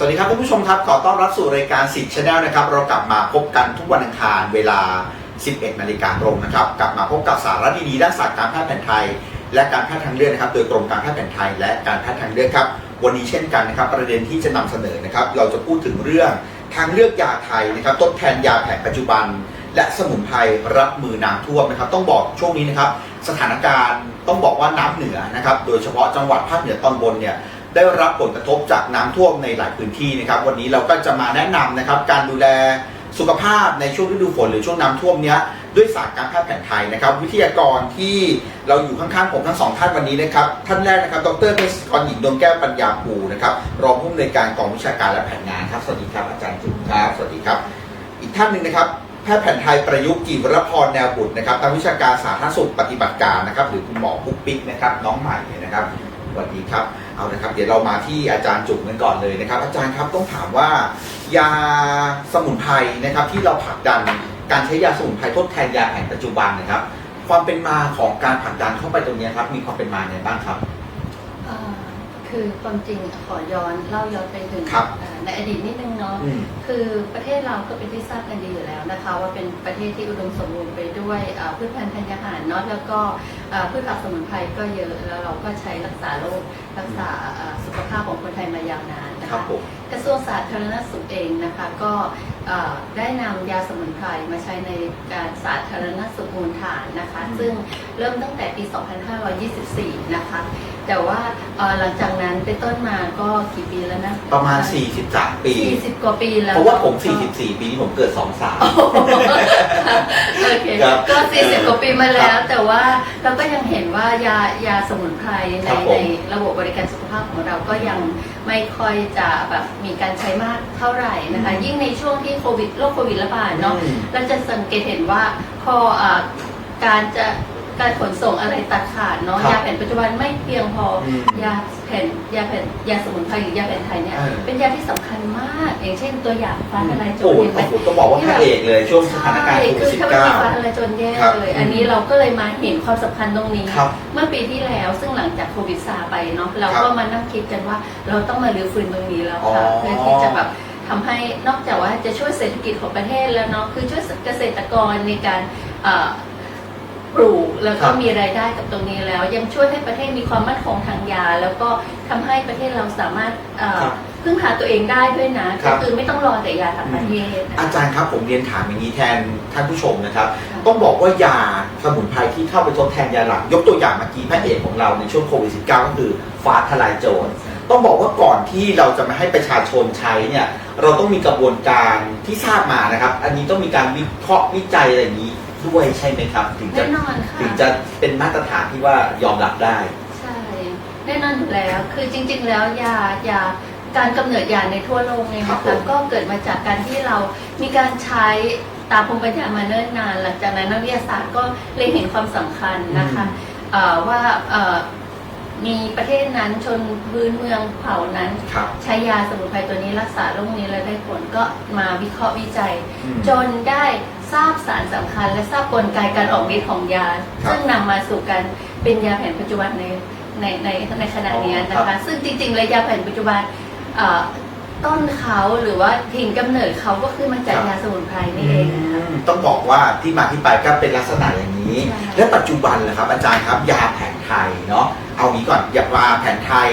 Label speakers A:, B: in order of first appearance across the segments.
A: สวัสดีครับคุณผู้ชมครับ ขอต้อนรับสู่รายการสิทธิ์ชาแนลนะครับ เรากลับมาพบกันทุกวันอังคารเวลา 11 นาฬิกาตรงนะครับ กลับมาพบกับสาระดีๆด้านศาสตร์การแพทย์แผนไทย และการแพทย์ทางเลือกนะครับ โดยกรมการแพทย์แผนไทย และการแพทย์ทางเลือกครับ วันนี้เช่นกันนะครับ ประเด็นที่จะนำเสนอนะครับ เราจะพูดถึงเรื่องทางเลือกยาไทยนะครับ ทดแทนยาแผนปัจจุบัน และสมุนไพรรับมือน้ำท่วมนะครับ ต้องบอกช่วงนี้นะครับ สถานการณ์ต้องบอกว่าน้ำเหนือนะครับ โดยเฉพาะจังหวัดภาคเหนือตอนบนเนี่ย ได้รับผลกระทบจากน้ำท่วมในหลายพื้นที่นะครับ วันนี้เราก็จะมาแนะนำนะครับการดูแลสุขภาพในช่วงฤดูฝนหรือช่วงน้ำท่วมเนี้ยด้วยศาสตร์การแพทย์แผนไทยนะครับ วิทยากรที่เราอยู่ข้างๆผมทั้งสองท่านวันนี้นะครับ ท่านแรกนะครับ ดรเภสัชกรหญิงดวงแก้วปัญญาภูนะครับรองผู้อำนวยการกองวิชาการและแผนงานครับสวัสดีครับอาจารย์จุ๊บครับสวัสดีครับ อีกท่านหนึ่งนะครับแพทย์แผนไทยประยุกต์จิรพรแนวบุตรนะครับทางวิชาการสาธารณสุขปฏิบัติการนะครับ หรือคุณหมอปุ๊กปิ๊กนะครับน้องใหม่นะครับสวัสดีครับ เอาละครับ เดี๋ยวเรามาที่อาจารย์จุ๋มกันก่อนเลยนะครับ อาจารย์ครับต้องถามว่า ยาสมุนไพรนะครับ ที่เราผลักดันการใช้ยาสมุนไพรทดแทนยาแผนปัจจุบันนะครับ ความเป็นมาของการผลักดันเข้าไปตรงนี้ครับ มีความเป็นมาอย่างไรบ้างครับ
B: คือความจริงขอย้อนเล่าย้อนไปถึง
A: ครับ
B: อ่าในอดีตนิดนึงเนาะ
A: อืม
B: คือประเทศเราก็เป็นที่ทราบกันดีอยู่แล้วนะคะ ว่าเป็นประเทศที่อุดมสมบูรณ์ไปด้วยอ่าพืชพันธุ์ธัญญาหารเนาะแล้วก็อ่าพืชผักสมุนไพรก็เยอะแล้วเราก็ใช้รักษาโรครักษาอ่าสุขภาพของคนไทยมายาวนาน นะ
A: ครั
B: คะ
A: บผม
B: กระทรวงสาธารณสุขเองนะคะก็เอ่อได้นำยาสมุนไพรมาใช้ในการสาธารณสุขมูลฐานนะคะ
A: อืม
B: ซึ่งเริ่มตั้งแต่ปี 2524 นะคะ แต่ว่าเอ่อหลังจากนั้นเป็นต้นมาก็กี่ปีแล้วนะ
A: ประมาณ 43 ปี
B: 40 กว่าปีแล้ว
A: เพราะว่าผม 44 ปีนี้ผมเกิด 23
B: โอเค
A: ครับ
B: ก็ 40 กว่าปีมาแล้ว แต่ว่าเราก็ยังเห็นว่ายายาสมุนไพรใน
A: ครับผม
B: ในระบบบริการสุขภาพของเราก็ยัง ไม่ค่อยจะแบบมีการใช้มากเท่าไหร่นะคะ
A: อืม
B: ยิ่งในช่วงที่โควิดโรคโควิดระบาดเนาะ
A: อืม
B: เราจะสังเกตเห็นว่าพออ่าการจะ การขนส่งอะไรตัดขาดเนาะ
A: ครับ
B: ยาแผนปัจจุบันไม่เพียงพออ
A: ม
B: ยาแผนยาแผนยาสมุนไพรหรือยาแผนไทยเนี่ย
A: เออ
B: เป็นยาที่สำคัญมาก อย่างเช่นตัวอย่างฟ้าทลายโจ
A: โอ้
B: ร
A: โห
B: เห็นไหม
A: ต้องบอกว่าพระเอกเลยช่วงสถานการณ์โค
B: ใช่
A: วิ
B: คื
A: ด
B: อถ้าไม่มีฟ้าท
A: 19
B: ลายโจรแย่
A: ครับ
B: เลย อันนี้เราก็เลยมาเห็นความสำคัญตรงนี้
A: ครับ
B: เมื่อปีที่แล้วซึ่งหลังจากโควิดซาไปเนาะเรา
A: ครับ
B: ก็มานั่งคิดกันว่าเราต้องมารื้อฟื้นตรงนี้แล้วค่ะ
A: อ๋อ
B: เพื่อที่จะแบบทำให้นอกจากว่าจะช่วยเศรษฐกิจของประเทศแล้วเนาะคือช่วยเกษตรกรในการเอ่อปลูก แล้ว
A: ครั
B: ก็
A: บ
B: มีรายได้กับตรงนี้แล้ว ยังช่วยให้ประเทศมีความมั่นคงทางยา แล้วก็ทำให้ประเทศเราสามารถเอ่อ
A: ครับ
B: พึ่งพาตัวเองได้ด้วยนะ
A: ครั
B: ก็
A: บ
B: คือไม่ต้องรอแต่ยาทางประเทศนะ
A: อาจารย์ครับผมเรียนถามอย่างนี้แทนท่านผู้ชมนะครับ
B: ค่ะ
A: ต้องบอกว่ายาสมุนไพรที่เข้าไปทดแทนยาหลัก ยกตัวอย่างเมื่อกี้พระเอกของเราในช่วงโควิด -19 ก็คือฟ้าทลายโจรต้องบอกว่าก่อนที่เราจะมาให้ประชาชนใช้เนี่ยเราต้องมีกระบวนการที่ทราบมานะครับ อันนี้ต้องมีการวิเคราะห์วิจัยอะไรอย่างนี้ ด้วยใช่ไหมครับ ถึงจะ
B: แน่นอนค่ะ
A: ถึงจะเป็นมาตรฐานที่ว่ายอมรับได้
B: ใช่แน่นอนอยู่แล้ว คือจริง ๆ แล้วยายาการกำเนิดยาในทั่วโลกเนี่ย
A: ครั
B: นะ
A: บผ
B: คะ
A: ม
B: ก็เกิดมาจากการที่เรามีการใช้ตามภูมิปัญญามาเนิ่นนาน หลังจากนั้นนักวิทยาศาสตร์ก็เล็งเห็นความสำคัญนะคะเอ่อว่าเอ่อมีประเทศนั้นชนพื้นเมืองเผ่านั้น
A: ครับ
B: ใช้ยาสมุนไพรตัวนี้รักษาโรคนี้แล้วได้ผลก็มาวิเคราะห์วิจัย
A: อืม
B: จนได้ ทราบสารสำคัญ และทราบกลไกการออกฤทธิ์ของยา
A: ครับ
B: ซึ่งนำมาสู่การเป็นยาแผนปัจจุบันในในในในขณะนี้นะ
A: ครั
B: คะ
A: บ
B: ซึ่งจริงๆแล้วยาแผนปัจจุบันเอ่อต้นเขาหรือว่าถิ่นกำเนิดเขาก็คือมาจากยาสมุนไพรนี่เองนะคะ
A: อืมต้องบอกว่าที่มาที่ไปก็เป็นลักษณะอย่างนี้
B: ใช่
A: และปัจจุบันเหรอครับอาจารย์ครับยาแผนไทยเนาะเอางี้ก่อนยาแผนไทย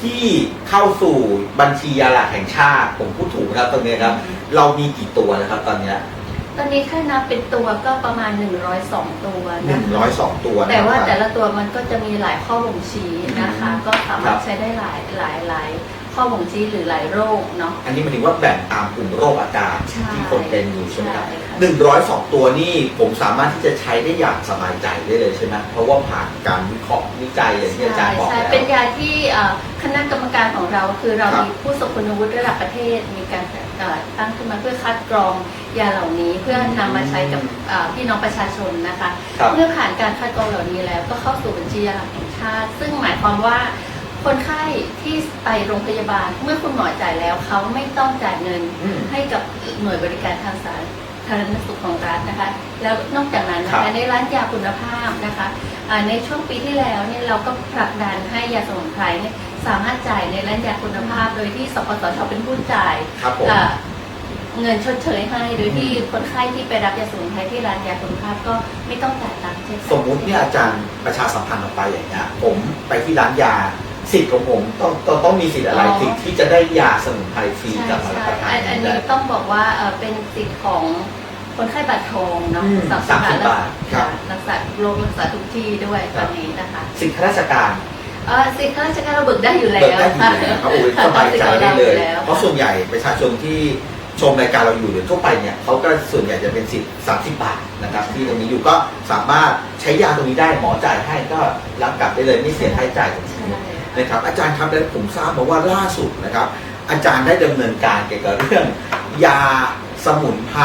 A: ที่เข้าสู่บัญชียาหลักแห่งชาติ ผมพูดถูกนะครับตรงนี้ครับ เรามีกี่ตัวแล้วครับตอนเนี้
B: ต อนนี้ถ้านับเป็นตัวก็ประมาณ 102 ตัว
A: หนึ่
B: นะ
A: ง
B: คะ
A: ร้อยสองตัวนะ
B: แต่ว่า
A: ครับ
B: แต่ละตัวมันก็จะมีหลายข้อบ่งชี้นะคะ
A: อืม
B: ก็สามารถใช้ได้หลายหลายหลายข้อบ่งชี้หรือหลายโรคเนาะ
A: อันนี้หมายถึงว่าแบ่งตามกลุ่มโรคอาการ
B: ใช่
A: ที่คนเป็นอยู่ใช่ไหมครับ
B: ใช่ค่ะ
A: หนึ่งร้อยสองตัวนี่ผมสามารถที่จะใช้ได้อย่างสบายใจได้เลยใช่ไหมเพราะว่าผ่านการวิเคราะห์วิจัยอย่างที่อาจารย์บอก
B: ใช่
A: แล้ว
B: เป็นยาที่เอ่อคณะกรรมการของเราคือเรา
A: ครับ
B: มีผู้ทรงคุณวุฒิระดับประเทศมีการเอ่อ ตั้งขึ้นมาเพื่อคัดกรองยาเหล่านี้เพื่อนำมาใช้กับเอ่อพี่น้องประชาชนนะคะ
A: ครับ
B: เมื่อผ่านการคัดกรองเหล่านี้แล้วก็เข้าสู่บัญชียาหลักแห่งชาติ ซึ่งหมายความว่าคนไข้ที่ไปโรงพยาบาลเมื่อคุณหมอจ่ายแล้วเขาไม่ต้องจ่ายเงิน
A: อืม
B: ให้กับหน่วยบริการทางสาธธารณสุขของรัฐนะคะ แล้วนอกจากนั้นนะ
A: ครั
B: คะ
A: บ
B: ในร้านยาคุณภาพนะคะอ่า ในช่วงปีที่แล้วเนี่ยเราก็ผลักดันให้ยาสมุนไพรเนี่ยสามารถจ่ายในร้านยาคุณภาพ โดยที่สปสชเป็นผู้จ่าย
A: ครับผม
B: อ่าเงินชดเชยให้ โดยที่คนไข้ที่ไปรับยาสมุนไพรที่ร้านยาคุณภาพก็ไม่ต้องจ่ายตังค์เช่นกัน
A: สมมุติเนี่ยอาจารย์ประชาสัมพันธ์ออกไปอย่างเงี้ยผมไปที่ร้านยาสิทธิ์ของผมต้องต้องต้องมีสิทธิ์อะไรสิทธิ์ที่จะได้ยาสมุนไพรฟรี
B: ใช่
A: กลับมารับ
B: ใช่
A: ประทา
B: อั
A: น
B: นอัน
A: ได้
B: นี้ต้องบอกว่าเอ่อเป็นสิทธิ์ของ คนไข้บัตรทองเนาะ
A: อืม
B: สาม
A: สามสิบบาทครับ
B: รักษาโรครักษาทุกที่ด้วยตอนนี้นะคะ
A: สิทธิข้าราชการ
B: เอ่อสิทธิ์ข้าราชการเราเบิกได้อยู่แล้ว
A: เบิกได้อยู่แล้วครับโอ้ยสบายใจได้เลย เพราะส่วนใหญ่ประชาชนที่ชมรายการเราอยู่หรือทั่วไปเนี่ยเขาก็ส่วนใหญ่จะเป็นสิทธิ์30 บาทนะครับ ที่ตรงนี้อยู่ก็สามารถใช้ยาตรงนี้ได้หมอจ่ายให้ก็รับกลับได้เลยไม่เสียค่าใช้จ่ายตรงนี้
B: ใช่
A: นะครับอาจารย์ครับและผมทราบมาว่าล่าสุดนะครับ อาจารย์ได้ดำเนินการเกี่ยวกับเรื่อง ยาสมุนไพร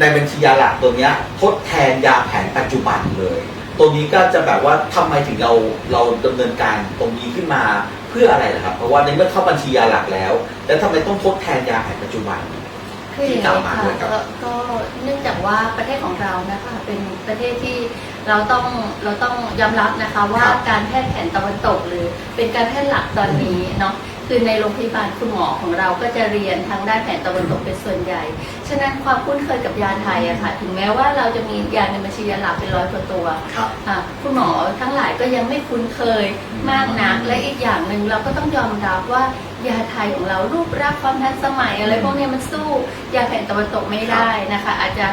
A: ในบัญชียาหลักตัวเนี้ยทดแทนยาแผนปัจจุบันเลย ตัวนี้ก็จะแบบว่าทำไมถึงเราเราดำเนินการตรงนี้ขึ้นมาเพื่ออะไรล่ะครับ เพราะว่าในเมื่อเข้าบัญชียาหลักแล้ว แล้วทำไมต้องทดแทนยาแผนปัจจุบัน
B: คืออย่าง
A: ที่กล่าว
B: นี้
A: มา
B: ค่ะ
A: ด้วยครับ
B: ก็ก็เนื่องจากว่าประเทศของเรานะคะเป็นประเทศที่เราต้องเราต้องยอมรับนะคะว่า
A: ครับ
B: การแพทย์แผนตะวันตกหรือเป็นการแพทย์หลักตอนนี้เนาะ คือในโรงพยาบาลคุณหมอของเราก็จะเรียนทางด้านแผนตะวันตกเป็นส่วนใหญ่ ฉะนั้นความคุ้นเคยกับยาไทยอะค่ะ ถึงแม้ว่าเราจะมียาในบัญชียาหลักเป็นร้อยกว่าตัว
A: ครับ
B: อะคุณหมอทั้งหลายก็ยังไม่คุ้นเคยมากนัก และอีกอย่างหนึ่งเราก็ต้องยอมรับว่ายาไทยของเรารูปร่างความทันสมัยอะไรพวกเนี้ยมันสู้ยาแผนตะวันตกไม่ได้นะคะ อาจจะ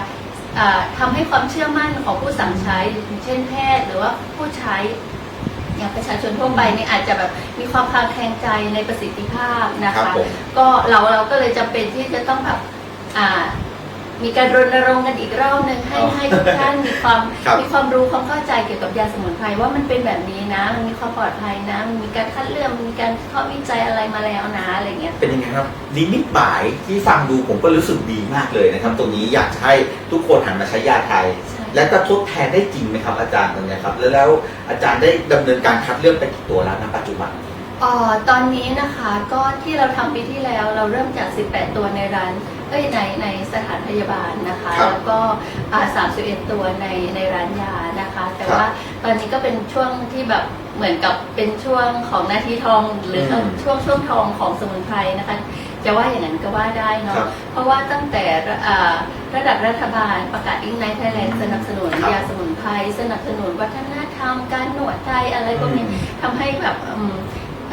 B: อ่าทำาให้ความเชื่อมั่นของผู้สั่งใช้อย่างเช่นแพทย์หรือว่าผู้ใช้ อย่างประชาชนทั่วไปเนี่ยอาจจะแบบมีความคลางแคลงใจในประสิทธิภาพนะ
A: ครั
B: คะ
A: บผม
B: ก็เราเราก็เลยจำเป็นที่จะต้องแบบอ่ามีการรณรงค์กันอีกรอบหนึ่งให้
A: อ๋อ
B: ให้ทุกท่านมีความ
A: ครับ
B: มีความรู้ความเข้าใจเกี่ยวกับยาสมุนไพรว่ามันเป็นแบบนี้นะ มันมีความปลอดภัยนะมันมีการคัดเลือกมันมีการข้อวิจัยอะไรมาแล้วนะอะไรเงี้ย
A: เป็นยังไงครับนิมิตหมายที่ฟังดูผมก็รู้สึกดีมากเลยนะครับ ตรงนี้อยากจะให้ทุกคนหันมาใช้ยาไทย
B: ใช่
A: และก็ทดแทนได้จริงไหมครับอาจารย์ตรงเนี้ยครับแล้วแล้วอาจารย์ได้ดำเนินการคัดเลือกไปกี่ตัวแล้วณปัจจุบันนี้
B: อ๋อตอนนี้นะคะก็ที่เราทำปีที่แล้วเราเริ่มจาก 18 ตัวในร้านเอ้ยในในสถานพยาบาลนะคะ
A: ครับ
B: แล้วก็อ่า31 ตัวในในร้านยานะคะ แต่
A: ครับ
B: ว่าตอนนี้ก็เป็นช่วงที่แบบเหมือนกับเป็นช่วงของนาทีทอง หรือ
A: ม
B: ช่วงช่วงทองของสมุนไพรนะคะ จะว่าอย่างนั้นก็ว่าได้เนาะ
A: ครับ
B: เพราะว่าตั้งแต่อ่าระดับรัฐบาลประกาศอิงไนไทยแลนด์สนับสนุน
A: ครับ
B: ยาสมุนไพรสนับสนุนวัฒนธรรมการหนวดไทยอะไรพวกนี้ทำให้แบบอืม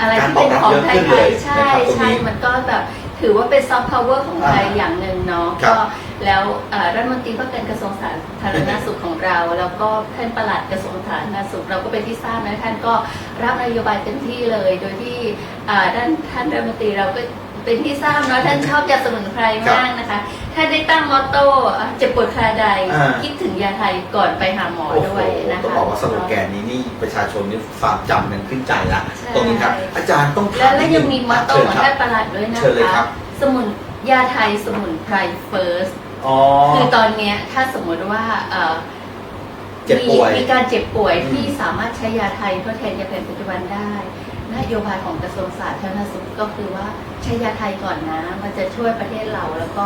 B: อะไรที่เป็นของไทย
A: การตอบรับเยอะขึ้นเลย
B: ๆใช่
A: นะครับตรงนี้
B: ใช่มันก็แบบถือว่าเป็นซอฟต์พาวเวอร์ของไทย
A: อ่า
B: อย่างหนึ่งเนาะ
A: ครับ
B: ก็แล้วเอ่อรัฐมนตรีว่าการกระทรวงสาธารณสุขของเรา แล้วก็ท่านปลัดกระทรวงสาธารณสุขเราก็เป็นที่ทราบนะท่านก็รับนโยบายเต็มที่เลย โดยที่อ่าด้านท่านรัฐมนตรีเราก็ เป็นที่ทราบเนาะท่านชอบยาสมุนไพรมากนะคะท่านได้ตั้งมอตโต้อะเจ็บปวดคราใด
A: อ่า
B: คิดถึงยาไทยก่อนไปหาหมอ
A: โอ้โห
B: ด้วยนะคะ
A: ต้องบอกว่าสโลแกนนี้นี่ประชาชนนี่ฟังจำกันขึ้นใจละ
B: ใช่
A: ตรงนี้ครับ อาจารย์ต้องถา
B: และ
A: ม
B: และ
A: นิด
B: ยัง
A: นึ
B: มีมอตโต้
A: เชิญ
B: ของ
A: ครับ
B: ท่านประหลัดด้วยนะ
A: เชิญเลยครั
B: คะ
A: บ
B: สมุนยาไทยสมุนไพร first
A: อ๋อ
B: คือตอนเนี้ยถ้าสมมติว่าเอ่อ
A: เจ็บป่วย
B: มีมีการเจ็บป่วย
A: อืม
B: ที่สามารถใช้ยาไทยทดแทนยาแผนปัจจุบันได้ นโยบายของกระทรวงสาธารณสุขก็คือว่า ใช้ยาไทยก่อนนะ มันจะช่วยประเทศเราแล้วก็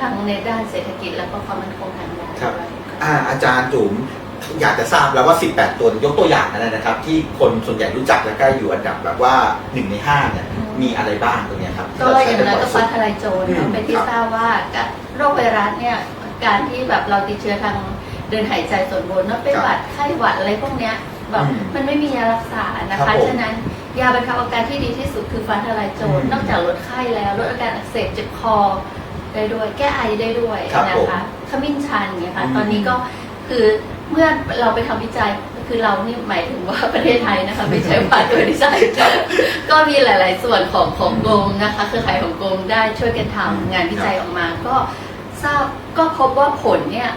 B: ทั้งในด้านเศรษฐกิจแล้วก็ความมั่นคงทางยา
A: ครับ
B: ด้วย
A: อ่าอาจารย์จุ๋มอยากจะทราบแล้วว่า 18 ตัวยกตัวอย่างนะครับ ที่คนส่วนใหญ่รู้จักและก็อยู่อันดับแบบว่า1ใน5เนี่ยมีอะไรบ้างตรงเนี้ยครับ
B: ก็อย่างนั้นก็ฟ้าทลายโจร
A: อื
B: เนอะ
A: ม
B: เป็นที่
A: ครับ
B: ทราบว่าโรคไวรัสเนี่ยการที่แบบเราติดเชื้อทางเดินหายใจส่วนบนเนอะเป็นหวัดไข้หวัดอะไรพวกเนี้ยแบบ
A: อืม
B: มันไม่มียารักษานะ
A: ครั
B: คะ
A: บผม
B: ฉะนั้น ยาบรรเทาอาการที่ดีที่สุดคือฟ้าทลายโจร
A: อืม
B: นอกจากลดไข้แล้วลดอาการอักเสบเจ็บคอได้ด้วย แก้ไอได้ด้วย
A: ครับ
B: นะ
A: ผม
B: คะขมิ้นชันเนี่ยค่ะ
A: อืม
B: ตอนนี้ก็คือเมื่อเราไปทำวิจัยคือเรานี่หมายถึงว่าประเทศไทยนะคะไม่ใช่ว่าตัววิจัยก็มีหลาย ๆ ส่วนของของกรมนะคะเครือข่ายของกรมได้ช่วยกันทำงานวิจัยออกมา ก็ทราบก็พบว่าผลเนี่ย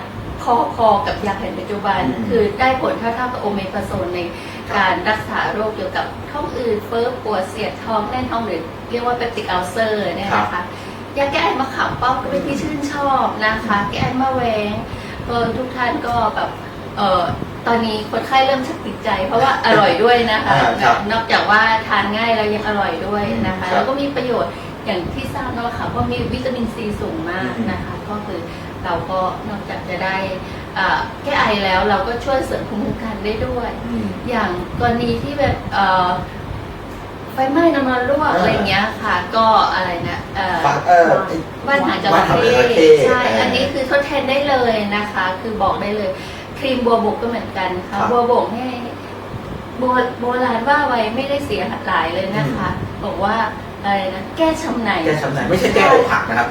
B: พอๆกับยาแผนปัจจุบัน
A: อืม
B: คือได้ผลเท่าๆกับโอเมกาโซนใน การรักษาโรคเกี่ยวกับท้องอืดเฟ้อปวดเสียดท้องแน่นท้องหรือเรียกว่าเปปติกอัลเซอร์เนี่ยนะคะยาแก้ไอมะขามป้อมก็เป็นที่ชื่นชอบนะคะ แก้ไอมะแวงก็ทุกท่านก็แบบเอ่อตอนนี้คนไข้เริ่มชักติดใจ เพราะว่าอร่อยด้วยนะคะ
A: อ่าครับ
B: นอกจากว่าทานง่ายแล้วยังอร่อยด้วยนะ
A: ครั
B: คะ
A: บ
B: แล้วก็มีประโยชน์อย่างที่ทราบเนอะค่ะเพราะมีวิตามินซีสูงมากนะคะ ก็คือ เราก็นอกจากจะได้อ่าแก้ไอแล้วเราก็ช่วยเสริมภูมิคุ้มกันได้ด้วย
A: อืม
B: อย่างกรณีที่แบบเอ่อไฟไหม้น้ำมันรั่ว
A: เอออ
B: อะไรเงี้ยค่ะ ก็อะไรนะเอ่อ
A: ฝากเออ
B: บ้านหางจ
A: บ้าน
B: ระ
A: หางจ
B: เข้
A: ระเข้
B: ใช่
A: เอออั
B: อันนี้คือทดแทนได้เลยนะคะ คือบอกได้เลย ครีมบัวบกก็เหมือนกันค่ะ
A: ครับ
B: บัวบกเนี่ยโบโบราณว่าไว้ไม่ได้เสียหายเลยนะคะ บอกว่า อะไรนะแก้ช้ำใน
A: แก้ช้ำในไม่ใช่แก้อกหักนะครับ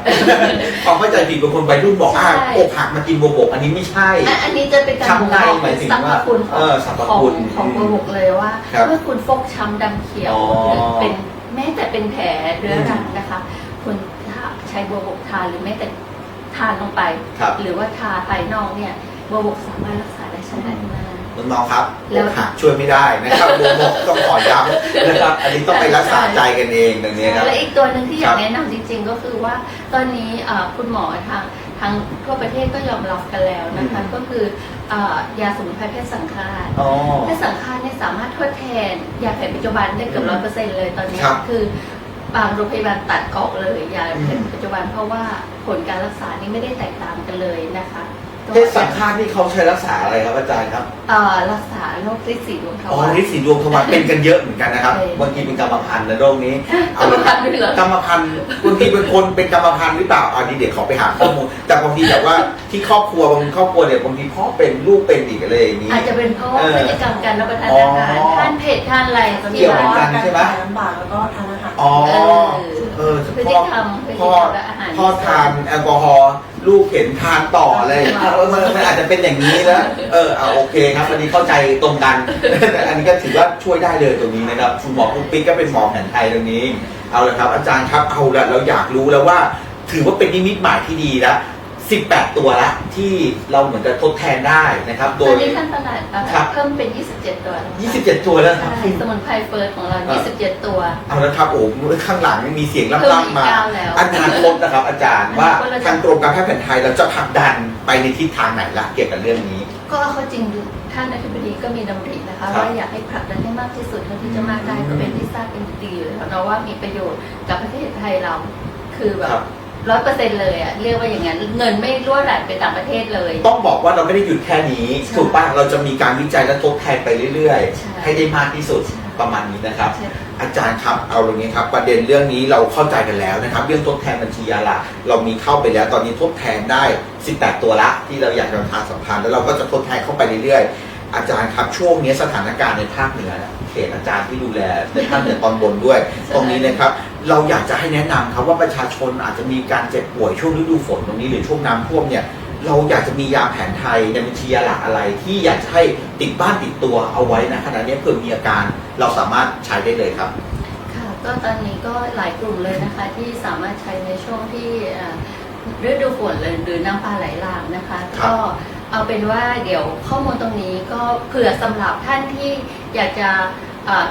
A: ความเข้าใจผิดบางคนวัยรุ่นบอกอ่า
B: ใช่
A: อกหักมากินโบวบกอันนี้ไม่ใช่
B: อะอันนี้จะเป็นการ
A: ช้ำใน
B: บอก
A: หมายถึง
B: สรรพ
A: ว่า
B: คุณข
A: เอ
B: อง
A: อสรรพ
B: ของ
A: คุณ
B: ของบัวบกเลยว่า
A: ครับ
B: เมื่อคุณฟกช้ำดำเขียว
A: อ๋อ
B: หรือเป็นแม้แต่เป็นแผลเรื้อรังนะคะ คุณถ้าใช้บัวบกทานหรือแม้แต่ทานลงไป
A: ครับ
B: หรือว่าทาภายนอกเนี่ยบัวบกสามารถรักษาได้ชนิดมาก
A: น้องๆครับ
B: แล้
A: อ
B: ว
A: กหักช่วยไม่ได้นะครับโบวบกต้องขอย้ำนะครับ อันนี้ต้องไปรักษาใจกันเองตรงนี้ครับ
B: และอีกตัวหนึ่งที่อยา
A: ค
B: ก
A: รับ
B: แนะนำจริง ๆ ก็คือว่าตอนนี้เอ่อคุณหมอทางทางทั่วประเทศก็ยอมรับกันแล้วนะคะ
A: อืม
B: ก็คือเอ่อยาสมุนไพรเพชรสังฆาต
A: อ๋อ
B: แพทย์สังฆาตเนี่ยสามารถทดแทนยาแผนปัจจุบันได้เกือบ
A: อื
B: ร้อย
A: ม
B: เปอร์เซ็นต์เลยตอนนี้
A: ครับ
B: คือบางโรงพยาบาลตัดออกเลยยาแผนปัจจุบันเพราะว่าผลการรักษานี่ไม่ได้แตกต่างกันเลยนะคะ
A: เพศสังฆาตนี่เขาใช้รักษาอะไรครับอาจารย์ครับ
B: เอ่อรักษาโรคฤทธิ์สีดวงท
A: อ๋อ
B: วาร
A: ฤทธิ์สีดวงทวารเป็นกันเยอะเหมือนกันนะครับ
B: ใช่
A: บางทีเป็นกรรมพันธุ์นะโรคนี้
B: กรรมพันธุ์ด้วยเหรอ
A: กรรมพันธุ์บางทีเป็นคนเป็นกรรมพันธุ์หรือเปล่าอันนี้เดี๋ยวขอไปหาข้อมูลแต่บางทีแบบว่าที่ครอบครัวบางครอบครัวเนี่ยบางทีพ่อเป็นลูกเป็นอีกอะไรอย่างนี้
B: อาจจะเป็นเพราะว่า
A: เออ
B: พฤติกรรมการรับประทาน
A: อ๋อ
B: อาหารทานเผ็ดทานอะไร
C: จะ
B: ที่
A: เกี่ยวเหมื
B: ร้า
A: อน
B: น
A: กันใช่ไหม
C: ขายลำบากแล้วก็ทานอาหาร
A: อ๋อ
B: เออ
A: เออ
B: พฤติ
A: พ่อก
B: รรมพฤติ
A: พ่อก
B: รรมและอาหาร
A: พ่อทานแอลกอฮอล์ ลูกเห็นทานต่ออะไรอย่างเงี้ยเออมันมันอาจจะเป็นอย่างนี้นะเออเอาโอเคครับวันนี้เข้าใจตรงกัน อันนี้ก็ถือว่าช่วยได้เลยตรงนี้นะครับคุณหมอคุณปิ๊กก็เป็นหมอแผนไทยตรงนี้ เอาละครับ อาจารย์ครับเอาละเราอยากรู้แล้วว่า ถือว่าเป็นนิมิตหมายที่ดีแล้ว 18 ตัวละที่เราเหมือนจะทดแทนได้นะครับ โด
B: ตอย นนี้ท่านตลาดเอ่อ
A: ครับ
B: เพิ่มเป็น 27 ตัวแล้วค่ะ
A: 27 ตัวแล้วครับ
B: ใช่สมุนไพรเฟิร์สของเรา 27 ตัว
A: เอาละครับโอ้โหข้างหลังมีเสียง
B: เพิ่ม
A: ล่ำ
B: อีก
A: ๆมา
B: เก้าแล้ว
A: อนาคตนะครับ อาจารย์ว่า
B: อนาคตเราจะ
A: ทางกรมการแพทย์แผนไทยเราจะผลักดันไปในทิศทางไหนล่ะเกี่ยวกับเรื่องนี้
B: ก็เขาจริงท่านอธิบดีก็มีดำรินะคะ
A: ครับ
B: ว่าอยากให้ผลักดันให้มากที่สุดเท่าที่จะมากได้
A: อืม
B: ก็เป็นที่ทราบกันดีอยู่แล้วเนาะว่ามีประโยชน์กับประเทศไทยเรา คือแบ
A: ครับบ
B: ร้อยเปอร์เซ็นต์เลยอะเรียกว่าอย่างนั้นเงินไม่รั่วไหลไปต่างประเทศเลย
A: ต้องบอกว่าเราไม่ได้หยุดแค่นี้
B: ใช่
A: ถูกป่ะเราจะมีการวิจัยและทดแทนไปเรื่อย
B: ใช่
A: ๆ ให้ได้มากที่สุด
B: ใช่
A: ประมาณนี้นะครับ
B: ใช่
A: อาจารย์ครับเอาอย่างนี้ครับ ประเด็นเรื่องนี้เราเข้าใจกันแล้วนะครับ เรื่องทดแทนบัญชียาละเรามีเข้าไปแล้วตอนนี้ทดแทนได้ 18 ตัวละ ที่เราอยากจะทานสัมพันธ์แล้วเราก็จะทดแทนเข้าไปเรื่อยๆ อาจารย์ครับช่วงนี้สถานการณ์ในภาคเหนือเนี่ยเขตอาจารย์ที่ดูแลในภาคเหนือตอนบนด้วย ตรงนี้นะครับ เราอยากจะให้แนะนำครับว่าประชาชนอาจจะมีการเจ็บป่วยช่วงฤดูฝนตรงนี้หรือช่วงน้ำท่วมเนี่ยเราอยากจะมียาแผนไทยในบัญชียาหลักอะไรที่อยากจะให้ติดบ้านติดตัวเอาไว้นะขณะนี้เผื่อมีอาการเราสามารถใช้ได้เลยครับ
B: ค่ะก็ตอนนี้ก็หลายกลุ่มเลยนะคะที่สามารถใช้ในช่วงที่เอ่อฤดูฝนเลยหรือน้ำปลาไหลหลากนะคะ
A: ครับ
B: ก็ เอาเป็นว่าเดี๋ยวข้อมูลตรงนี้ก็เผื่อสำหรับท่านที่อยากจะ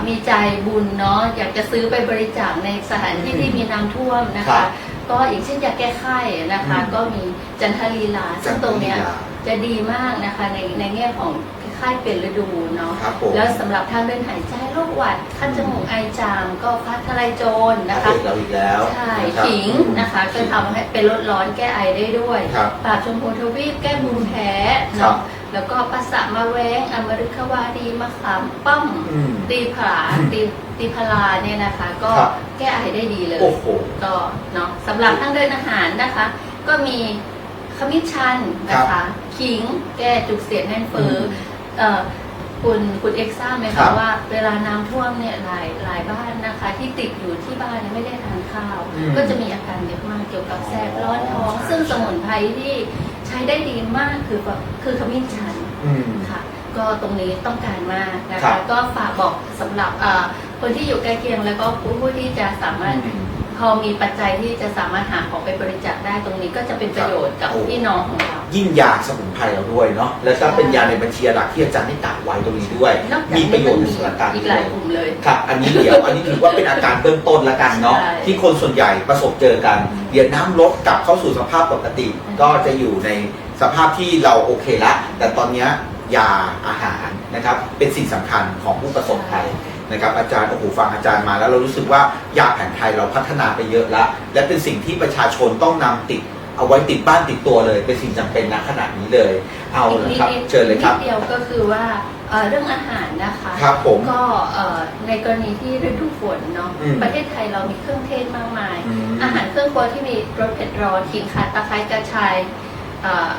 B: มีใจบุญเนาะอยากจะซื้อไปบริจาคในสถานที่ที่มีน้ำท่วมนะ
A: ครั
B: คะ
A: บ
B: ก็อย่างเช่นยาแก้ไข้นะคะ
A: อืม
B: ก็มีจันทลีลาซึ่งตรงเนี้ย
A: จันทลีลา
B: จะดีมากนะคะในในแง่ของไข้เปลี่ยนฤดูเนาะ
A: ครับผม
B: แล้วสำหรับทางเดินหายใจโรคหวัดคัดจมูกไอจาม ก็ฟ้าทลายโจร
A: นะ
B: นะ
A: ครั
B: คะ
A: บเราอีกแล้ว
B: ใช่
A: นะครับ
B: ขิงนะคะก็ทำให้เป็นลดร้อนแก้ไอได้ด้วย
A: ครับ
B: ปราบชมพูทวีปแก้ภูมิแพ้
A: ครั
B: เนาะ
A: บ
B: แล้วก็ปัสสะมะแวงอมฤคาวาดีมะขามป้อม
A: อืม
B: ตีผาตีตีพลาเนี่ยนะคะ ก็
A: ครับ
B: แก้ไอได้ดีเลย
A: โอ้โห
B: ก็เนาะสำหรับทางเดินอาหารนะคะ ก็มีขมิ้นชันนะ
A: ครั
B: คะ
A: บ
B: ขิงแก้จุกเสียดแน่นเฟ้ออ
A: ม
B: เอ่อคุณคุณเอ็กซ์ทราบไหม
A: ครั
B: คะ
A: บ
B: ว่าเวลาน้ำท่วมเนี่ยหลายหลายบ้านนะคะ ที่ติดอยู่ที่บ้านเนี่ยไม่ได้ทานข้าว
A: อืม
B: ก็จะมีอาการเยอะมากเกี่ยวกับแสบร้อนท้อง
A: ใช่
B: ซึ่งสมุนไพรที่ ใช้ได้ดีมากคือแบบคือขมิ้นชัน
A: อืม
B: ค่ะ ก็ตรงนี้ต้องการมากนะ
A: ครั
B: คะ
A: บ
B: ก็ฝากบอกสำหรับเอ่อคนที่อยู่ใกล้เคียงแล้วก็ผู้ผู้ที่จะสามารถ พอมีปัจจัยที่จะสามารถหาของไปบริจาคได้ตรงนี้ก็จะเป็นประโยชน์กับ
A: ครับ
B: พี่น้องของเรา
A: ยิ่งยาสมุนไพรเราด้วยเนาะแล้วก็เป็นยาในบัญชีหลักที่อาจารย์ได้กล่าวไว้ตรงนี้ด้วย
B: นอกจาก
A: มีประโยชน์ใน
B: นี้
A: สถานการณ์
B: อีก
A: นี้
B: หลาย
A: ด้วย
B: กลุ่มเลย
A: ครับ อันนี้เดี๋ยวอันนี้ถือว่าเป็นอาการเบื้องต้นละกันเนาะ
B: ใช่
A: ที่คนส่วนใหญ่ประสบเจอกัน เดี๋ยวน้ำลดกลับเข้าสู่สภาพปกติ
B: อืม
A: ก็จะอยู่ในสภาพที่เราโอเคละแต่ตอนเนี้ยยาอาหารนะครับเป็นสิ่งสำคัญของผู้ประสบภัย นะครับอาจารย์โอ้โหฟังอาจารย์มาแล้วเรารู้สึกว่ายาแผนไทยเราพัฒนาไปเยอะละและเป็นสิ่งที่ประชาชนต้องนำติด เอาไว้ติดบ้านติดตัวเลย เป็นสิ่งจำเป็นณขนาดนี้เลย เอา
B: อีก
A: ละ
B: นิด
A: ครับ
B: นิด
A: เชิญเลยครับ
B: นิดเดียวก็คือว่าเอ่อเรื่องอาหารนะคะ
A: ครับผม
B: ก็เอ่อในกรณีที่ฤดูฝนเนาะ
A: อืม
B: ประเทศไทยเรามีเครื่องเทศมากมาย
A: อืม
B: อาหารเครื่องครัวที่มีรสเผ็ดร้อนขิงข่าตะไคร้กระชายเอ่อ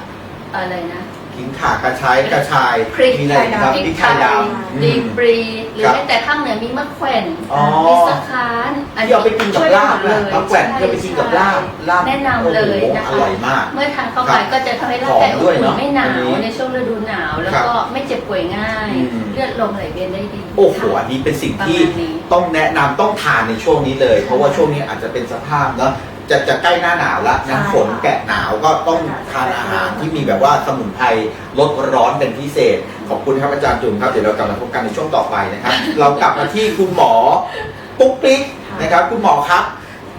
B: อะไรนะ
A: ขิงข่ากระชายกระชาย
B: พริก
A: มีอะไรอีกครับ
B: พริ
A: พริ
B: ก
A: ก
B: ไท
A: ไท
B: ย
A: ยดำ
B: ดี
A: อืม
B: ปรีหรือ
A: ครับ
B: แม้แต่ข้างเหนือมีมะแขวน
A: อ๋อ
B: มีสะคานอัน
A: ที่เอาไปกินกับลาบ
B: ช่วย
A: นะ
B: หมด
A: มะแขวน
B: ใช่
A: ที่เอาไปกินกับลาบลาบ
B: แนะนำเลยนะคะ
A: โอ้โหอร่อยมาก
B: เมื่อทานเข้า
A: ครั
B: ไป
A: บ
B: ก็จะทำให้ร่าง
A: หอม
B: กายอบ
A: ด้วย
B: อุ่
A: เน
B: น
A: อะ
B: ไม่หนา
A: อัน
B: ว
A: นี้
B: ในช่วงฤดูหนาว แล้ว
A: ครับ
B: ก็ไม่เจ็บป่วยง่าย
A: อืม
B: เลือดลมไหลเวียนได้ดี
A: โอ้โห
B: ค่ะ
A: อันนี้เป็นสิ่ง
B: ประ
A: ที่
B: มาณนี้
A: ต้องแนะนำต้องทานในช่วงนี้เลย
B: ใช่
A: เพราะว่าช่วงนี้อาจจะเป็นสภาพเนาะ จะจะใกล้หน้าหนาวแล้ว
C: ใช่
A: นะฝน
C: ค่ะ
A: แกะหนาวก็ต้องทานอาหารที่มีแบบว่าสมุนไพรลดร้อนเป็นพิเศษ ขอบคุณครับอาจารย์จุ๋มครับเดี๋ยวเรากลับมาพบกันในช่วงต่อไปนะครับ เรากลับมาที่คุณหมอปุ๊กปิ๊กนะครับ คุณหมอครับ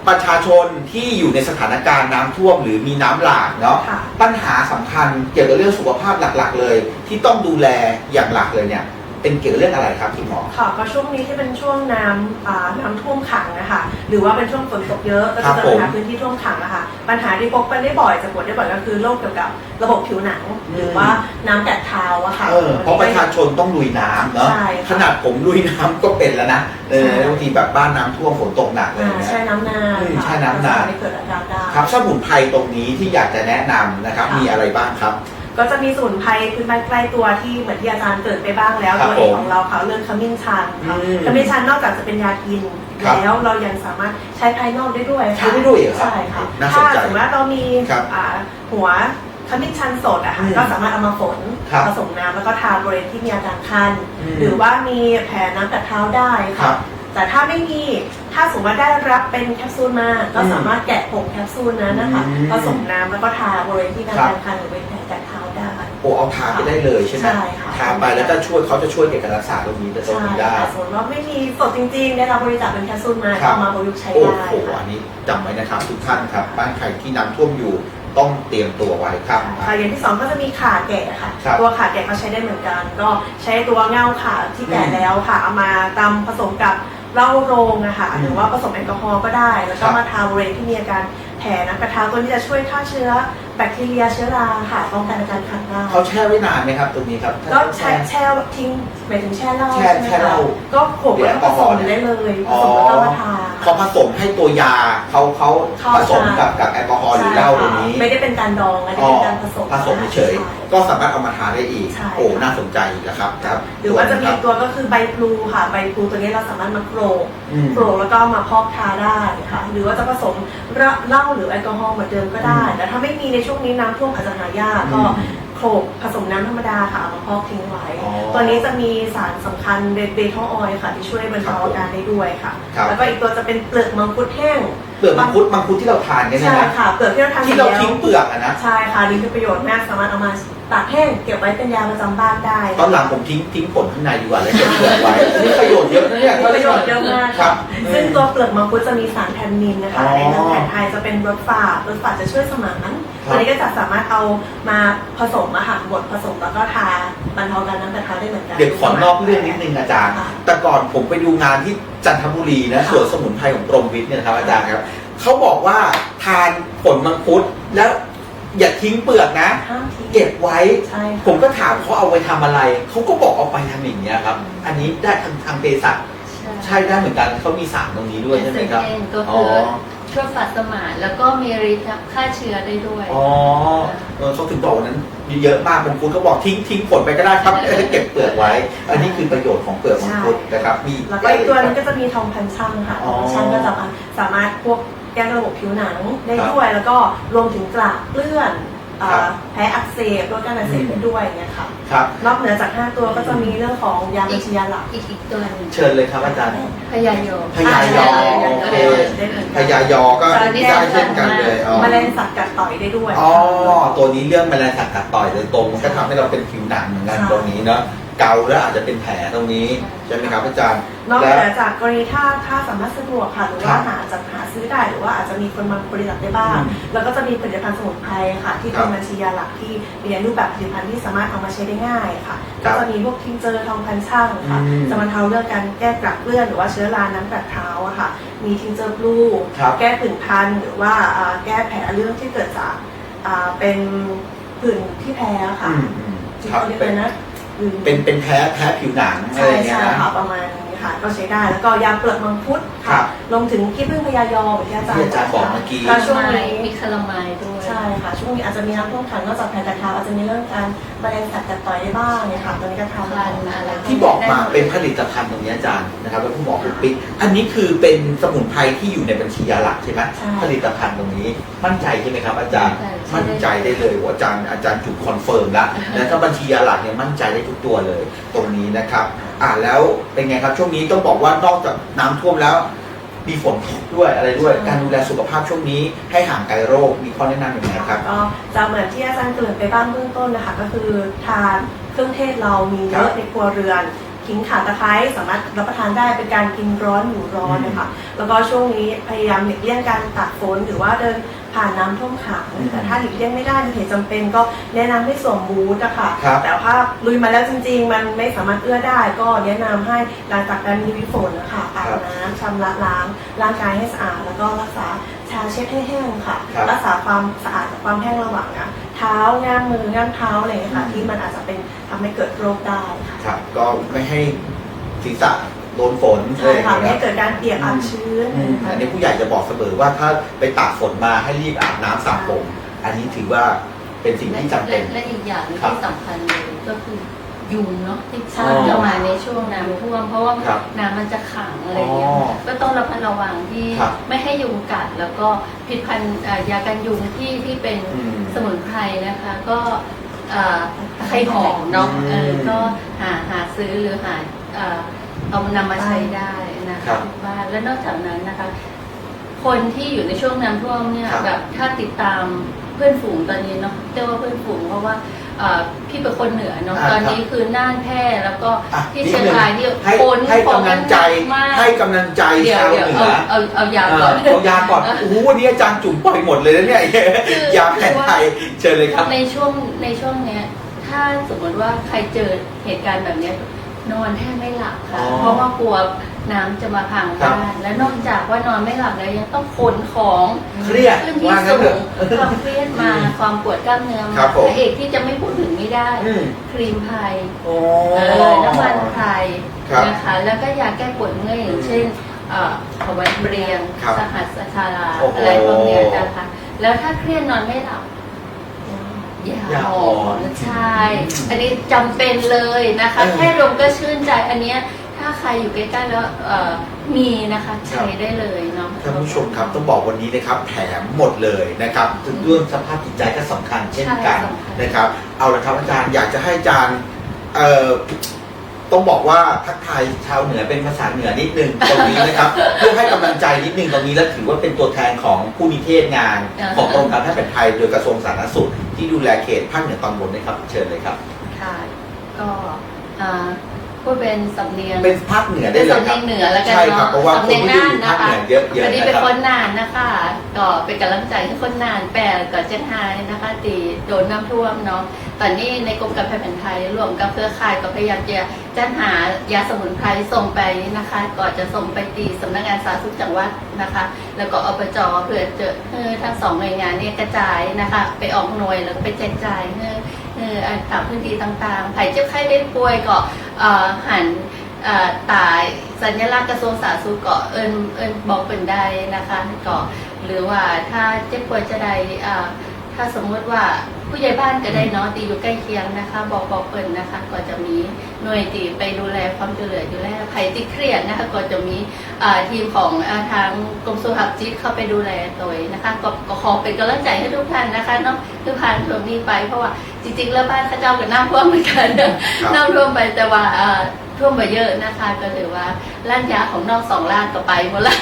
A: ประชาชนที่อยู่ในสถานการณ์น้ำท่วมหรือมีน้ำหลากเนาะ
C: ค่ะ
A: ปัญหาสำคัญเกี่ยวกับเรื่องสุขภาพหลักๆ เลย ที่ต้องดูแลอย่างหลักเลยเนี่ย เป็นเกี่ยวกับเรื่องอะไรครับคุณหมอ
C: ค่ะก็ช่วงนี้ที่เป็นช่วงน้ำอ่าน้ำท่วมขังนะคะหรือว่าเป็นช่วงฝนตกเยอะก็
A: ครั
C: จะ
A: บ
C: เจอปัญหา
A: ผม
C: พื้นที่ท่วมขังนะคะปัญหาที่พบกันได้บ่อยจะปวดได้บ่อยก็คือโรคเกี่ยวกับระบบผิวหนัง
A: อืม
C: หรือว่าน้ำแตกเท้าอะค่ะ
A: เออเพราะประชาชนต้องลุยน้ำเนาะ
C: ใช่ค่ะ
A: ขนาดผมลุยน้ำก็เป็นแล้วนะเออ
C: ใช่
A: บางทีแบบบ้านน้ำท่วมฝนตกหนักเลย
C: อ่า
A: นะ
C: แช่น้ำนาน
A: อืม
C: ค่ะ
A: แช่น้ำนาน
C: จะทำให้เกิดอาการได้
A: ครับสมุนไพรตรงนี้ที่อยากจะแนะนำนะครับ
C: ค่ะ
A: มีอะไรบ้างครับ
C: ก็จะมีสมุนไพรพื้นบ้านใกล้ตัวที่เหมือนที่อาจารย์เกริดไปบ้างแล้ว
A: ครับ
C: ตัวเอก
A: ผม
C: ของเราค่ะเรื่องขมิ้นชันค่ะ
A: อืม
C: ขมิ้นชันนอกจากจะเป็นยากิน
A: ครับ
C: แล้วเรายังสามารถใช้ภายนอกได้ด้วยค่ะ
A: ใช้ได้ด้วยเหรอครับ
C: ใช่ค่ะ
A: น่าสน
C: ถ้า
A: ใจ
C: สมมติว่าเรามี
A: ครับ
C: อ่าหัวขมิ้นชันสดอะค่ะ
A: อืม
C: ก็สามารถเอามาฝน
A: ครับ
C: ผสมน้ำแล้วก็ทาบริเวณที่มีอาการคัน
A: อืม
C: หรือว่ามีแผลน้ำกัดเท้าได้
A: ครั
C: ค่ะ
A: บ
C: แต่ถ้าไม่มีถ้าสมมติว่าได้รับเป็นแคปซูลมาก็
A: อืม
C: สามารถแกะผงแคปซูลนั้นนะคะ
A: อืม
C: ผสมน้ำแล้วก็ทาบริเวณที่มีอา
A: ครั
C: การ
A: บ
C: คันหรือเป็นแผลกัดเท้าได้
A: โอ้เอาทาไปได้เลยใช่ไหม
C: ใช่ค่ะ
A: ทาไปแล้วก็ช่วยเขาจะช่วยเกี่ยวกับรักษาตรงนี้ตรง
C: ใช่
A: นี้ได้
C: ค่ะสมมติว่าไม่มีสดจริงๆได้รับบริจาคเป็นแคปซูลมา
A: ครั
C: ก็
A: บ
C: เอามาประยุกต์ใช้
A: โอ้
C: ได้
A: โห
C: ค่ะ
A: อันนี้จำไว้นะครับทุกท่านครับ บ้านใครที่น้ำท่วมอยู่ต้องเตรียมตัวไว้ครับ
C: ค่ะอย่างที่สองก็จะมีขาแกะค่ะ
A: ครับ
C: ตัวขาแกะก็ใช้ได้เหมือนกัน ก็ใช้ตัวเง่าขาที่แกะ
A: อืม
C: แล้วค่ะเอามาตำผสมกับ เหล้าโรงอะค่ะ
A: อืม
C: หรือว่าผสมแอลกอฮอล์ก็ได้ แล้วก็
A: ครับ
C: มาทาบริเวณที่มีอาการแผลน้ำกระเท้าตัวนี้จะช่วยฆ่าเชื้อแบคทีเรียเชื้อราค่ะป้องกันอาการคันได้
A: เขาแช่ไว้นานไหมครับตรงนี้ครับ
C: ก็แช่แช่ทิ้งหมายถึงแช่เหล้า
A: แช่
C: ใช่ไหม
A: แช่เหล้า
C: คะก็โขลกแล้วก็ผสมได้เลยผ
A: อ๋อ
C: สมแล้วก็มาทา
A: เขาผสมให้ตัวยาเขาเขา
C: เขา
A: ผสม
C: ใช่
A: กับกับแอลกอฮอล์หรือเหล้าตรงนี้
C: ไม่ได้เป็นการดองไม่ได้
A: อ๋อ
C: เป็นการผสม
A: ผสมเฉยๆก็สามารถเอามาทานได้อีก
C: ใช่
A: โอ้ น่าสนใจอีกแล้วครับครับ
C: หรือว่าจะมี
A: ครับ
C: ตัวก็คือใบพลูค่ะ ใบพลูตัวนี้เราสามารถมาโขลก
A: อืม
C: โขลกแล้วก็มาพอกทาได้ค่ะ หรือว่าจะผสมเหล้าหรือแอลกอฮอล์เหมือนเดิมก็ได้
A: อืม
C: แต่ถ้าไม่มีในช่วงนี้น้ำท่วมอาจจะหายากก็
A: อืม
C: โขลกผสมน้ำธรรมดาค่ะเอามาพอกทิ้งไว้
A: อ๋อ
C: ตัวนี้จะมีสารสำคัญเบทอลออยล์ค่ะ ที่ช่วยบรรเทาอาการได้ด้วยค่ะ
A: ครับ
C: แล้วก็อีกตัวจะเป็นเปลือกมังคุดแห้ง
A: เปลือกมังคุดมังคุดที่เราทานกันเนย
C: ใช่
A: นะ
C: ค่ะเปลือกที่เราทาน
A: ที่เรา
C: แล้ว
A: ทิ้งเปลือกอะนะ
C: ใช่ค่ะนี่คือประโยชน์มากสามารถเอามาตากแห้งเก็บไว้เป็นยาประจำบ้านได้
A: ตอนหลังผมทิ้งทิ้งผลข้างในดีกว่าแล้วเก็บเปลือกไว้อันนี้ประโยชน์เยอะนะเนี่ย
C: มีประโยชน์เยอะมาก
A: ครั
C: ค่ะ
A: บ
C: ซึ่งตัวเปลือกมังคุดจะมีสารแทนนินนะคะ
A: อ๋อ
C: ในทางแผนไทยจะเป็นรสฝาดรสฝาดจะช่วยสมาน
A: ครับ
C: ตัวนี้ก็จะสามารถเอามาผสมอาหารบดผสมแล้วก็ทาบรรเทาการน้ำกระทาได้เหมือนกัน
A: เดี๋ยวขอนอกเรื่องนิดนึงอาจารย์
C: ค่ะ
A: แต่ก่อนผมไปดูงานที่จันทบุรีนะ
C: ค่ะ
A: สวนสมุนไพรของกรมวิทย์เนี่ยนะครับอาจารย์ครับเขาบอกว่าทานผลมังคุดแล้วอย่าทิ้งเปลือกนะ
C: ห้ามทิ้ง
A: เก็บไว้
C: ใช่ค่ะ
A: ผมก็ถามเขาเอาไปทำอะไร เขาก็บอกเอาไปทำอย่างนี้ยครับ อันนี้ได้ทางทางเภสัชใช่ได้เหมือนกันเขามีสารตรงนี้ด้วยใช่ไหมครับ
B: เอนก็
A: อ๋
B: คืออ ช่วยฝัดสมานแล้วก็มีฤทธิ์ฆ่าเชื้อได้ด้วย
A: อ๋อเออเขาถึงบอกวันนั้นเยอะมากบางคนเขาบอกทิ้งทิ้งผลไปก็ได้ครับเก็บเปลือกไว้ อันนี้คือประโยชน์ของเปลือกมังคุดนะครับ มี
C: แล้วก็อีกตัวหนึงก็จะมีทองพันช่างค่ะ
A: อ๋
C: ท
A: อ
C: องพันช่างก็จะสามารถพวกแก้ระบบผิวหนังได้
A: ครับ
C: ด้วยแล้วก็รวมถึงกระเปื้อน อ่า
A: ครับ
C: แพ้อักเสบลดการอักเสบ
A: อืม
C: ได้ด้วยเนี่ยค่ะ
A: ครับ
C: นอกเหนือจาก 5 ตัวก็จะมีเรื่องของยาบัญชียาหลัก
B: อีกอีกตัวหนึง
A: เชิญเลยครับอาจารย์
B: พยาโย
A: พยายอ
C: อ่า
A: โอเค
C: ได้เหมือน
A: พ
C: กัน
A: ยายอก็
B: ตอนนี้
A: ได้เช่นกันเลยอ๋อ
C: แมลงสัตว์กัดต่อยได้ด้วย
A: อ๋อตัวนี้เรื่องแมลงสัตว์กัดต่อยโดยตรงมันก็ทำให้เราเป็นผิวหนังเหมือนกันตรงนี้เนาะ เกาแล้วอาจจะเป็นแผลตรงนี้ใช่ไหมครับอาจารย์
C: นอก
A: และ
C: เหนือจากกรณีถ้าถ้าสามารถสะดวกค่ะหรือว่า
A: ครับ
C: หาจัดหาซื้อได้หรือว่าอาจจะมีคนมาบริจาคได้บ้าง
A: อืม
C: แล้วก็จะมีผลิตภัณฑ์สมุนไพรค่ะ ที่
A: ครั
C: เป็
A: บ
C: นบัญชียาหลักที่มีในรูปแบบผลิตภัณฑ์ที่สามารถเอามาใช้ได้ง่ายค่ะ
A: ครั
C: ก็
A: บ
C: จะมีพวกทิงเจอร์ทองพันช่างค่ะ
A: อืม
C: จะบรรเทาเรื่องการแก้กระเปื้อนหรือว่าเชื้อราน้ำกัดเท้าอะค่ะมีทิงเจอร์บลู
A: ครับ
C: แก้ผื่นคันหรือว่าอ่าแก้แผลเรื่องที่เกิดจากอ่าเป็นผื่นที่แพ้ค่ะ
A: อืมอืม
C: จริง
A: ครับ
C: ๆเรียกเลยนะลืม
A: เป็นเป็นแพ้แพ้ผิวหนังอะไร
C: ใช่
A: อย่างเงี้ย
C: ใช่
A: นะ
C: ค่ะประมาณนี้ค่ะก็ใช้ได้แล้วก็ยาเปลือกมังคุด
A: ครั
C: ค่ะ
A: บ
C: รวมถึงขี้ผึ้งพยายอมที่อาจารย์
A: ที่อาจารย์บอกเมื่อกี้
C: ก็ช่วงนี้
B: มีคาราไมล์ด้วย
C: ใช่ค่ะ ช่วงนี้อาจจะมีน้ำท่วมขังนอกจากแผลกระทาอาจจะมีเรื่องการแมลงสัตว์กัดต่อยได้บ้างเนี่ยค่ะตอนนี้ก็ทำ
B: คลันอะไร
A: ที่บอกมาเป็นผลิตภัณฑ์ตรงนี้อาจารย์นะครับแล้วคุณหมอคุณปิ๊กอันนี้คือเป็นสมุนไพรที่อยู่ในบัญชียาหลักใช่ไหม
C: ใช่
A: ผลิตภัณฑ์ตรงนี้มั่นใจใช่ไหมครับ อาจารย์
B: ใช่
A: มั่นใจได้เลยว่าอาจารย์อาจารย์จุดคอนเฟิร์มแล้วแล้วถ้าบัญชียาหลักเนี่ยมั่นใจได้ทุกตัวเลย ตรงนี้นะครับ อ่าแล้วเป็นไงครับช่วงนี้ต้องบอกว่านอกจากน้ำท่วมแล้ว มีฝนตกด้วยอะไรด้วย การดูแลสุขภาพช่วงนี้ให้ห่างไกลโรค มีข้อแนะนำอย่างไรครับ
C: ก็จะเหมือนที่อาจารย์เกริ่นไปบ้างเบื้องต้นนะคะ ก็คือทานเครื่องเทศเรามีเย
A: ครั
C: อะ
A: บ
C: ในครัวเรือนขิงข่าตะไคร้สามารถรับประทานได้เป็นการกินร้อนอยู่ร้อนนะคะแล้วก็ช่วงนี้พยายามหลีกเลี่ยงการตากฝนหรือว่าเดิน ผ่านน้ำท่วมขัง
A: อืม
C: แต่ถ้าหลีกเลี่ยงไม่ได้มีเหตุจำเป็นก็แนะนำให้สวมบูทนะคะ
A: ครับ
C: แต่ถ้าลุยมาแล้วจริง ๆ มันไม่สามารถเอื้อได้ ก็แนะนำให้หลังจากการมีวิฝนนะคะอาบน้ำชำระล้างร่างกายให้สะอาด แล้วก็รักษาชาเช็ดให้แห้งค่ะ
A: ครับ
C: รักษาความสะอาดกับความแห้งระหว่างนะเท้าง่ามมือง่ามเท้าอะไรอย่างเงี้ยค่ะ
A: อืม
C: ที่มันอาจจะเป็นทำให้เกิดโรคได้ค่ะ
A: ครับ ก็ไม่ให้ศีรษะ โดนฝน
C: ใช่ค่ะ
A: อะไร
C: ไม่
A: อย่าง
C: ให้
A: เงี้ย
C: เกิดการเปียกอับชื้น
A: อืมอันนี้ผู้ใหญ่จะบอกเสมอว่าถ้าไปตากฝนมาให้รีบอาบน้ำสระผม อันนี้ถือว่าเป็นสิ่งที่จำเป็น
B: และและอีกอย่างหนึง
A: ครับ
B: ที่สำคัญเลยก็คือยุงเนาะที่
C: ใช่
B: จะมาในช่วงน้ำท่วม เพราะว่า
A: ครับ
B: น้ำมันจะขังอะไรอย่างเงี้ย
A: อ๋อ
B: ก็ต้องระมัดระวังที่
A: ครับ
B: ไม่ให้ยุงกัด แล้วก็ผลิดพันธุ์อ่ายากันยุงที่ที่เป็น
A: อืม
B: สมุนไพรนะคะ ก็อ่าตะไคร้หอมเนาะ
A: อืม
B: เออก็หาหาซื้อหรือหาอ่า เอามานำมาใช้ได้นะ
A: ครั
B: คะ
A: บ
B: ทุกบ้านและนอกจากนั้นนะคะ คนที่อยู่ในช่วงน้ำท่วมเนี่ย
A: ครับ
B: แบบถ้าติดตามเพื่อนฝูงตอนนี้เนาะเรียกว่าเพื่อนฝูงเพราะว่าเอ่อพี่เป็นคนเหนือเนาะ
A: อ่า
B: ตอนนี้คือน่านแพร่แล้วก็
A: อะ
B: ที่
A: นิด
B: เชียง
A: นึง
B: รายที่
A: ให้
B: ฝน
A: ให้
B: ตก
A: กำลังใจ
B: มาก
A: ให้กำลังใจ
B: เดี๋ยว
A: ชาว
B: เดี๋ยว
A: เหนื
B: เอา
A: อ
B: เอาเอายา
A: เอ
B: ก่อน
A: อเอายาก่อนโอ้โหวันนี้อาจารย์จุ๋มปล่อยหมดเลยนะเนี่ย
B: คือ
A: ยาแผนไทยเชิญเลยครับ
B: ในช่วงในช่วงเนี้ย ถ้าสมมติว่าใครเจอเหตุการณ์แบบเนี้ย นอนแทบไม่หลับค่ะ
A: อ๋อ
B: เพราะว่ากลัวน้ำจะมาพัง
A: ครับ
B: บ้านและนอกจากว่านอนไม่หลับแล้วยังต้องขนของ
A: เครียด
B: ขึ้นที่
A: ว่างั้
B: สู
A: นเถอะ
B: งความเครียดมาความปวดกล้ามเนื้อ
A: ครั
B: มา
A: บผม
B: พระเอกที่จะไม่พูดถึงไม่ได้
A: อืม
B: ครีมไพร
A: โอ้
B: เออน้ำมันไพร
A: ครับ
B: นะคะ แล้วก็ยาแก้ปวดเมื่อยอย่างเช่นเอ่อขวัญเรียง
A: ครับ
B: สหัสชารา
A: โอ้โห
B: อะไรพวกเนี้ยนะคะแล้วถ้าเครียดนอนไม่หลับ ยายาห
A: อ่
B: อ
A: อน
B: มใช่ อันนี้จำเป็นเลยนะคะ
A: เออ
B: แค่ดมก็ชื่นใจอันเนี้ยถ้าใครอยู่ใกล้ๆแล้วเอ่อมีนะคะใช้ได้เลยเนาะ
A: ท่านผู้ชมครับต้องบอกวันนี้นะครับแถมหมดเลยนะครับถึงเรื่องสภาพจิตใจก็สำคัญเช่นกัน
B: ใช่สำคัญ
A: นะครับ เอาละครับอาจารย์อยากจะให้อาจารย์เอ่อ ต้องบอกว่าทักทายชาวเหนือเป็นภาษาเหนือนิดนึงตรงนี้นะครับ เพื่อให้กำลังใจนิดนึงตรงนี้และถือว่าเป็นตัวแทนของผู้นิเทศงานของกรมการแพทย์แผนไทยโดยกระทรวงสาธารณสุขที่ดูแลเขตภาคเหนือตอนบนนะครับเชิญเลยครับ
B: ค่ะ ก็อ่า พูดเป็นสำเนียง
A: เป็นภาคเหนือได้
B: เป็น
A: เลย
B: สำ
A: ครั
B: เนี
A: บ
B: ยงเหนือแล้วกัน
A: ใช่ครับ
B: เนาะ
A: เพราะว่า
B: สำเนียง
A: คนที่
B: น่าน
A: อยู่
B: นะ
A: ภาค
B: คะ
A: เหนือเยอะๆ
B: อันนี้
A: นะ
B: เป็น
A: ครับ
B: คนน่านนะคะ ก็เป็นกำลังใจให้คนน่านแปลก็เจียงไฮ้นะคะตีโดนน้ำท่วมเนาะตอนนี้ในกรมการแพทย์แผนไทยร่วมกับเครือข่ายก็พยายามจะจัดหายาสมุนไพรส่งไปนะคะ ก็จะส่งไปตีสำนักงานสาธารณสุขจังหวัดนะคะ แล้วก็อบจเพื่อจะให้ทั้งสองหน่วยงานเนี่ยกระจายนะคะ ไปออกหน่วยแล้วก็ไปแจกจ่ายให้ให้อ่าตามพื้นที่ต่างๆใครเจ็บไข้ได้ป่วยก็เอ่อ หันตายสัญลักษณ์กระทรวงสาธารณสุขก็เอินเอินบอกเป็นได้นะคะก็หรือว่าถ้าเจ็บป่วยจะได้ถ้าสมมติว่าผู้ใหญ่บ้านก็ได้เนาะตีอยู่ใกล้เคียงนะคะ บอกบอกเปิ่นนะคะก็จะมีหน่วยตีไปดูแลความช่วยเหลือดูแลภัยที่เครียดนะคะก็จะมีอ่าทีมของอาทางกรมสุขภาพจิตเข้าไปดูแลโดยนะคะก็ก็ขอเป็นกำลังใจให้ทุกท่านนะคะเนาะทุกผ่านช่วงนี้ไป เพราะว่าจริงๆแล้วบ้านข้าเจ้ากับน้ำท่วมเหมือนกันเนอะ
A: ครับ
B: น้ำท่วมไปแต่ว่าเอ่อท่วมไปเยอะนะคะก็ถือว่าล้านยาของนอกสองล้านก็ไปหมดแล้ว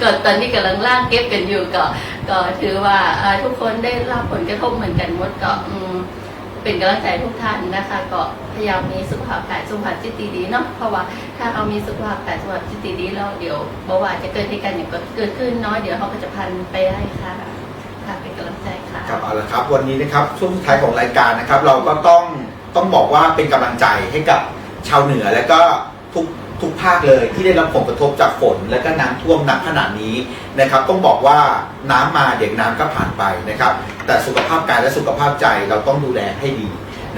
B: ก็ตอนนี้กำลังล่างเก็บกันอยู่ก็ก็ถือว่าเอ่อทุกคนได้รับผลกระทบเหมือนกันหมดก็เป็นกำลังใจทุกท่านนะคะ ก็พยายามมีสุขภาพกายสุขภาพจิตดีเนาะเพราะว่าถ้าเรามีสุขภาพกายสุขภาพจิตดีแล้วเดี๋ยวเบาหวานจะเกิดเหตุการณ์อย่างก็เกิดขึ้นเนาะเดี๋ยวเขาก็จะพันไปได้ค่ะค่ะเป็นกำลังใจค่ะ
A: ครับเอาละครับวันนี้นะครับช่วงสุดท้ายของรายการนะครับ เราก็ต้องต้องบอกว่าเป็นกำลังใจให้กับชาวเหนือและก็ทุก ทุกภาคเลยที่ได้รับผลกระทบจากฝนและก็น้ำท่วมหนักขนาดนี้นะครับ ต้องบอกว่าน้ำมาเดี๋ยวน้ำก็ผ่านไปนะครับ แต่สุขภาพกายและสุขภาพใจเราต้องดูแลให้ดี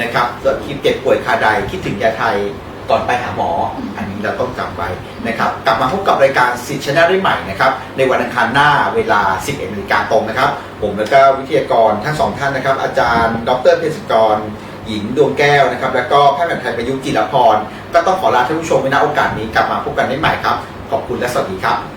A: นะครับเกิดคิดเจ็บป่วยคาใดคิดถึงยาไทยก่อนไปหาหมอ อันนี้เราต้องจำไว้นะครับ กลับมาพบกับรายการสิทธิ์ชนะได้ใหม่นะครับ ในวันอังคารหน้าเวลา 11นาฬิกาตรงนะครับ ผมและก็วิทยากรทั้งสองท่านนะครับ อาจารย์ ดรเภสัชกร หญิงดวงแก้วนะครับ แล้วก็แพทย์แผนไทยประยุกต์จิรพร ก็ต้องขอลาท่านผู้ชมไว้ณโอกาสนี้กลับมาพบกันได้ใหม่ครับ ขอบคุณและสวัสดีครับ